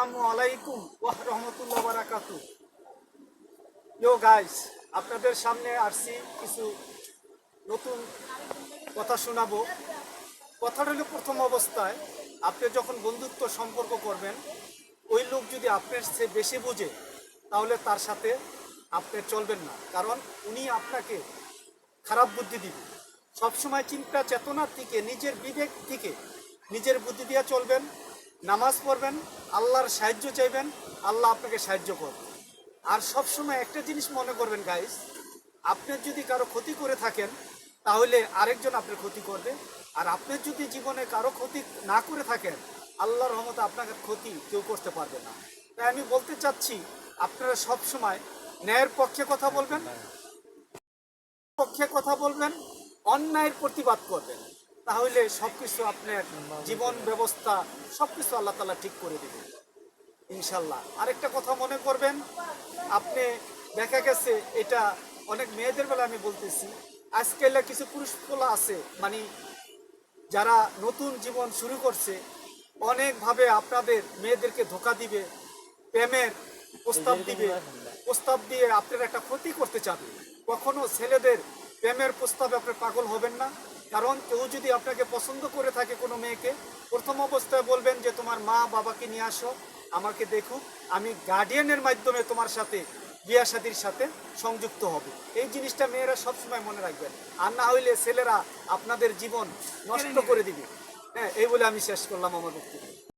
আলাইকুম ওয়া গাইস আপনাদের সামনে আসছি কিছু নতুন কথা শোনাবো। কথাটা হলো প্রথম অবস্থায়, আপনি যখন বন্ধুত্ব সম্পর্ক করবেন, ওই লোক যদি আপনার সে বেশি বোঝে, তাহলে তার সাথে আপনি চলবেন না। কারণ উনি আপনাকে খারাপ বুদ্ধি দিবে। সবসময় চিন্তা চেতনা থেকে, নিজের বিবেক থেকে নিজের বুদ্ধি দিয়ে চলবেন। নামাজ পড়বেন, আল্লাহর সাহায্য চাইবেন, আল্লাহ আপনাকে সাহায্য করবে আর সবসময় একটা জিনিস মনে করবেন গাইস আপনি যদি কারও ক্ষতি করে থাকেন, তাহলে আরেকজন আপনার ক্ষতি করবে। আর আপনি যদি জীবনে কারও ক্ষতি না করে থাকেন, আল্লাহর রহমতে আপনাকে ক্ষতি কেউ করতে পারবে না। তাই আমি বলতে চাচ্ছি, আপনারা সবসময় ন্যায়ের পক্ষে কথা বলবেন, পক্ষে কথা বলবেন, অন্যায়ের প্রতিবাদ করবেন। তাহলে সবকিছু আপনার জীবন ব্যবস্থা, সবকিছু আল্লাহ তালা ঠিক করে দেবেন ইনশাল্লাহ। আরেকটা কথা মনে করবেন, আপনি দেখা গেছে এটা অনেক মেয়েদের বেলা আমি বলতেছি আজকাল কিছু পুরুষ পোলা আছে মানে যারা নতুন জীবন শুরু করছে, অনেকভাবে আপনাদের মেয়েদেরকে ধোকা দিবে, প্রেমের প্রস্তাব দিবে, প্রস্তাব দিয়ে আপনার একটা ক্ষতি করতে চাবে কখনো ছেলেদের প্রেমের প্রস্তাবে আপনি পাগল হবেন না। কারণ কেউ যদি আপনাকে পছন্দ করে থাকে কোনো মেয়েকে প্রথম অবস্থায় বলবেন যে তোমার মা বাবাকে নিয়ে আসো আমাকে দেখুক আমি গার্ডিয়ানের মাধ্যমে তোমার সাথে বিয়া শাদির সাথে সংযুক্ত হবে। এই জিনিসটা মেয়েরা সবসময় মনে রাখবেন। আর না হইলে ছেলেরা আপনাদের জীবন নষ্ট করে দিবে। হ্যাঁ এই বলে আমি শেষ করলাম আমার বক্তব্য।